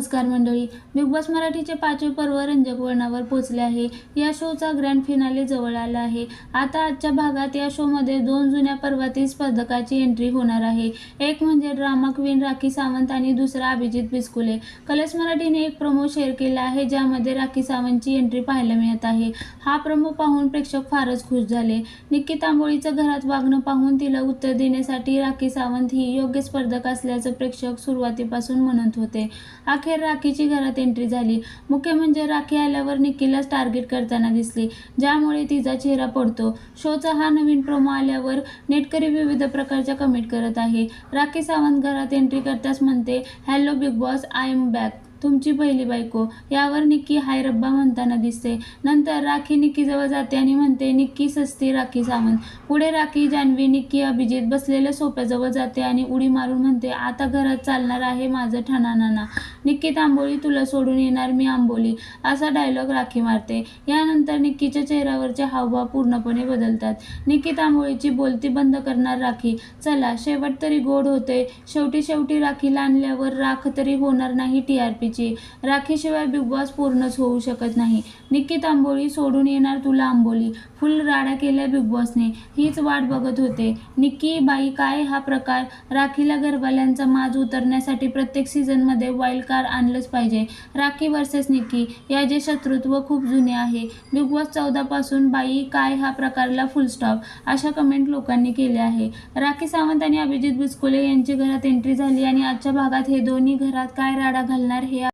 नमस्कार मंडळी. Big boss मराठीचे पाचवे पर्व रंजक वळणावर पोहोचले आहे. या शोचा ग्रँड फिनाले जवळ आला आहे. आता आजच्या भागात या शोमध्ये दोन जुन्या पर्वातील स्पर्धकाची एंट्री होणार आहे. एक म्हणजे ड्रामा क्वीन राखी सावंत आणि दुसरा अभिजित बिस्कुले. कलर्स मराठीने एक प्रोमो शेअर केला आहे ज्यामध्ये राखी सावंतची एंट्री पाहायला मिळत आहे. हा प्रोमो पाहून प्रेक्षक फारच खुश झाले. निक्की तांबोळीचं घरात वागणं पाहून तिला उत्तर देण्यासाठी राखी सावंत ही योग्य स्पर्धक असल्याचं प्रेक्षक सुरुवातीपासून म्हणत होते. अखेर राखीची घरात एंट्री झाली. मुख्य म्हणजे राखी आल्यावर निक्कीलाच टार्गेट करताना दिसली. ज्यामुळे तिचा चेहरा पडतो. शोचा हा नवीन प्रोमो आल्यावर नेटकरी विविध प्रकारच्या कमेंट करत आहे. राखी सावंत घरात एंट्री करताच म्हणते hello big boss I am back तुमची पहिली बायको. यावर निक्की हाय रब्बा म्हणताना दिसते. नंतर राखी निक्कीजवळ जाते आणि म्हणते निक्की सस्ती राखी सावंत. पुढे राखी जान्हवी निक्की अभिजित बसलेल्या सोप्याजवळ जाते आणि उडी मारून म्हणते आता घरात चालणार आहे माझं ठाणानाना निक्की तांबोळी तुला सोडून येणार मी आंबोली असा डायलॉग राखी मारते. यानंतर निक्कीच्या चेहऱ्यावरचे हावभाव पूर्णपणे बदलतात. निक्की तांबोळीची बोलती बंद करणार राखी. चला शेवट तरी गोड होते. शेवटी शेवटी राखीला आणल्यावर राख तरी होणार नाही टी आर पीची. राखीशिवाय बिग बॉस पूर्णच होऊ शकत नाही. निक्की तांबोळी सोडून येणार तुला आंबोली. फुल राडा केल्या बिग बॉसने हीच वाट बघत होते. निक्की बाई काय हा प्रकार? राखीला घरवाल्यांचा माज उतरण्यासाठी प्रत्येक सीझनमध्ये वाईल्ड कार्ड आणलंच पाहिजे. राखी वर्सेस निकी या जे शत्रुत्व खूप जुने आहे. बिग बॉस चौदापासून बाई काय हा प्रकारला फुल स्टॉप अशा कमेंट लोकांनी केल्या आहे. राखी सावंत आणि अभिजित बिस्कुले यांची घरात एंट्री झाली आणि आजच्या भागात हे दोन्ही घरात काय राडा घालणार हे